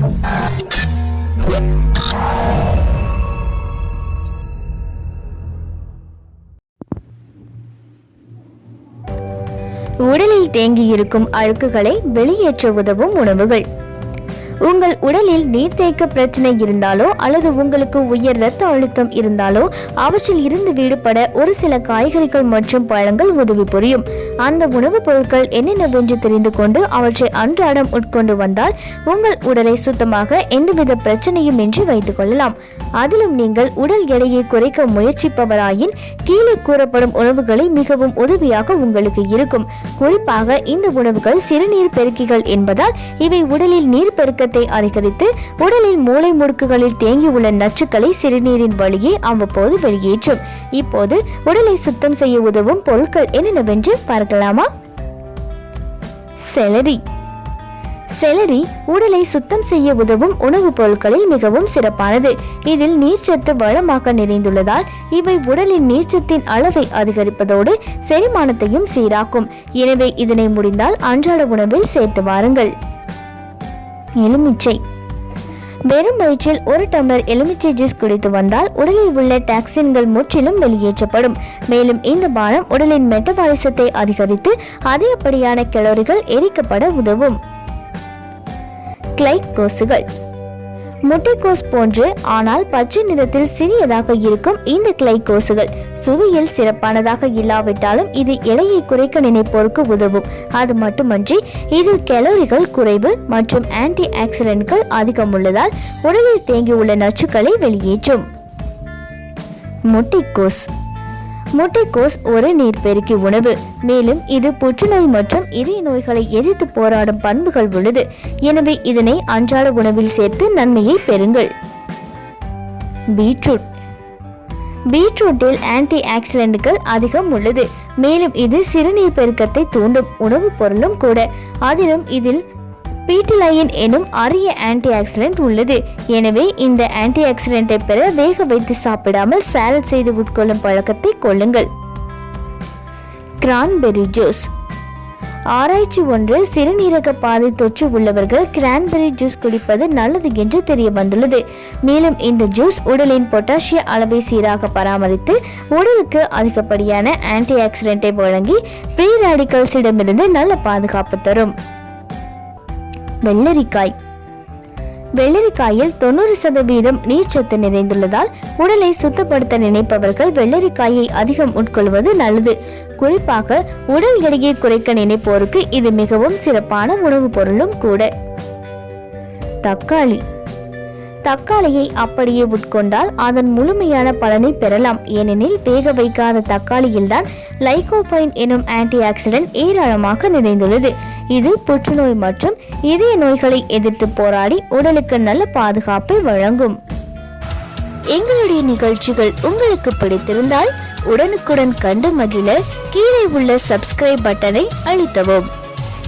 உடலில் தேங்கியிருக்கும் அழுக்குகளை வெளியேற்ற உதவும் உணவுகள். உங்கள் உடலில் நீர்த்தேக்க பிரச்சனை இருந்தாலோ அல்லது உங்களுக்கு உயர் இரத்த அழுத்தம் இருந்தாலோ அவற்றில் இருந்து விடுபட ஒரு சில காய்கறிகள் மற்றும் பழங்கள் உதவி புரியும். அந்த உணவுப் பொருட்கள் என்னென்னவென்று தெரிந்து கொண்டு அவற்றை அன்றாடம் உட்கொண்டு வந்தால் உங்கள் உடலை சுத்தமாக எந்தவித பிரச்சனையும் இன்றி வைத்துக் கொள்ளலாம். அதிலும் நீங்கள் உடல் எடையை குறைக்க முயற்சிப்பவராயின் கீழே கூறப்படும் உணவுகளை மிகவும் உதவியாக உங்களுக்கு இருக்கும். குறிப்பாக இந்த உணவுகள் சிறுநீர் பெருக்கிகள் என்பதால் இவை உடலில் நீர் பெருக்க பெருக்கத்தை அதிகரித்து உடலில் மூளை முடுக்குகளில் தேங்கியுள்ள நச்சுக்களை சிறுநீரின் வழியே அவ்வப்போது வெளியேற்றும். இப்போது உடலை சுத்தம் செய்ய உதவும் பொருட்கள் என்னென்னவென்று பார்க்கலாமா? செலரி. செலரி உடலை சுத்தம் செய்ய உதவும் உணவுப் பொருட்களில் மிகவும் சிறப்பானது. இதில் நீர்ச்சத்து வளமாக நிறைந்துள்ளதால் இவை உடலின் நீர்ச்சத்தின் அளவை அதிகரிப்பதோடு செரிமானத்தையும் சீராக்கும். எனவே இதனை முடிந்தால் அன்றாட உணவில் சேர்த்து வாருங்கள். எலுமிச்சை. வெறும் வயிற்றில் ஒரு டம்ளர் எலுமிச்சை ஜூஸ் குடித்து வந்தால் உடலில் உள்ள டாக்ஸின்கள் முற்றிலும் வெளியேற்றப்படும். மேலும் இந்த பானம் உடலின் மெட்டபாலிசத்தை அதிகரித்து அதிகப்படியான கலோரிகள் எரிக்கப்பட உதவும். கிளைகோசுகள் முட்டைக்கோஸ் போன்று ஆனால் பச்சை நிறத்தில் சிறியதாக இருக்கும் இந்த கிளைகோசுகள் சுவையில் சிறப்பானதாக இல்லாவிட்டாலும் இது எடையை குறைக்க நினைப்போருக்கு உதவும். அது மட்டுமன்றி இதில் கலோரிகள் குறைவு மற்றும் ஆன்டி ஆக்சிடென்ட்கள் அதிகம் உள்ளதால் உடலில் தேங்கியுள்ள நச்சுக்களை வெளியேற்றும். முட்டைக்கோஸ் முட்டைக்கோஸ் ஒரு நீர்ப்பெருக்கி உணவு. மேலும் இது புற்றுநோய் மற்றும் இதய நோய்களை எதிர்த்து போராடும் பண்புகள் உள்ளது. எனவே இதனை அன்றாட உணவில் சேர்த்து நன்மையை பெறுங்கள். பீட்ரூட். பீட்ரூட்டில் ஆன்டி ஆக்சிடென்ட்கள் அதிகம் உள்ளது. மேலும் இது சிறுநீர் பெருக்கத்தை தூண்டும் உணவுப் பொருளும் கூட. அதிலும் இதில் பீட்டலைன் எனும் அரிய ஆன்டி ஆக்சிடென்ட் உள்ளது. எனவே இந்த ஆன்டி ஆக்சிடென்ட்டை பெற வேக வைத்து சாப்பிடாமல் சாலட் செய்து உட்கொள்ளும் பழக்கத்தை கொள்ளுங்கள். கிரான்பெரி ஜூஸ் ஆராய்ச்சி ஒன்று சிறுநீரக பாதை தொற்று உள்ளவர்கள் கிரான்பெரி ஜூஸ் குடிப்பது நல்லது என்று தெரிய வந்துள்ளது மேலும் இந்த ஜூஸ் உடலின் பொட்டாசிய அளவை சீராக பராமரித்து உடலுக்கு அதிகப்படியான ஆன்டி ஆக்சிடென்ட்டை வழங்கி ப்ரீ ரேடிக்கல்ஸிடமிருந்து நல்ல பாதுகாப்பு தரும். வெள்ளரிக்காய். வெள்ளரிக்காயில் தொண்ணூறு சதவீதம் நீர்ச்சத்து நிறைந்துள்ளதால் உடலை சுத்தப்படுத்த நினைப்பவர்கள் வெள்ளரிக்காயை அதிகம் உட்கொள்வது நல்லது. குறிப்பாக உடல் எடையை குறைக்க நினைப்போருக்கு இது மிகவும் சிறப்பான உணவுப் பொருளும் கூட. தக்காளி. தக்காளியை அப்படியே உட்கொண்டால் அதன் முழுமையான பலனை பெறலாம். ஏனெனில் வேக வைக்காத தக்காளியில்தான் லைகோபைன் எனும் ஆன்டி ஆக்சிடென்ட் ஏராளமாக நிறைந்துள்ளது. இது புற்றுநோய் மற்றும் இதய நோய்களை எதிர்த்து போராடி உடலுக்கு நல்ல பாதுகாப்பை வழங்கும். எங்களுடைய நிகழ்ச்சிகள் உங்களுக்கு பிடித்திருந்தால் உடனுக்குடன் கண்டு மகிழ கீழே உள்ள சப்ஸ்கிரைப் பட்டனை அழுத்தவும்.